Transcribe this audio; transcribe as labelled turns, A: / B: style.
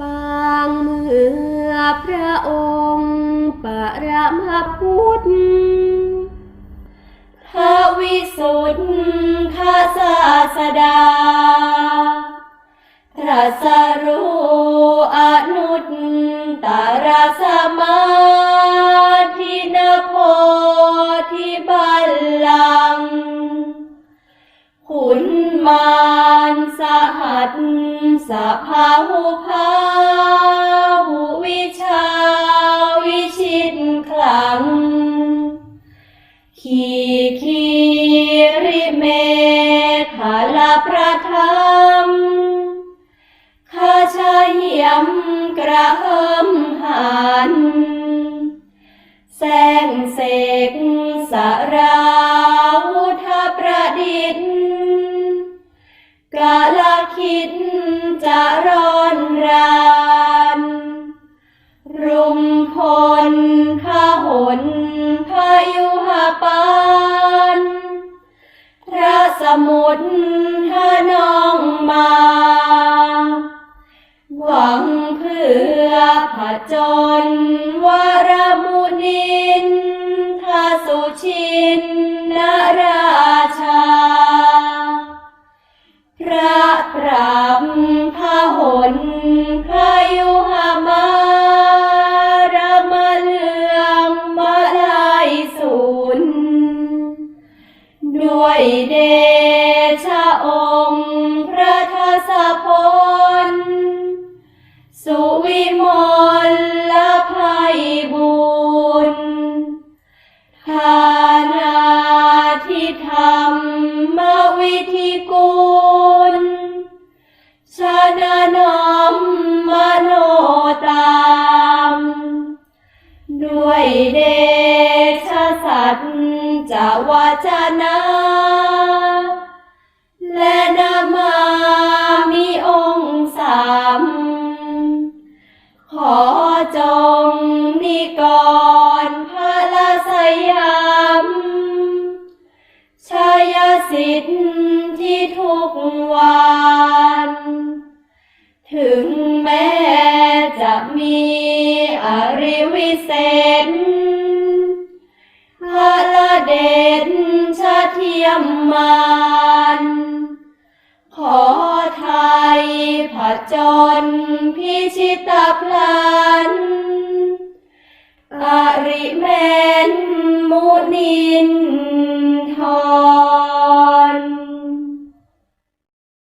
A: ปางเมื่อพระองค์ปรมาพุทธ
B: พระวิสุทธศาสดาตรัสรู้อนุตตรสมาธินโพธิบัลลังขุนมา สะพาหุภาหุวิชาวิชิตขลัง ขีคีริเมฆาลาประทัมขาชายยำกระเฮิมหัน แสงเสกสาราวุธประดิษฐ์กาลคิด จะร้อนรานรุมพลพหนพายุหาปานพระสมุทรทนองมา หวังเพื่อผจญวรมุนินทสุชินนา ด้วยเดชะองค์พระทศพล สุวิมลละภัยบุญทานาทิธรรม วาจานา และนามามีองค์สามขอจงนิกรพระละสยามชายสิทธิ์ที่ทุกวันถึงแม้จะมีอริวิเศษ ยมมานขอไทยผจญพิชิตพลั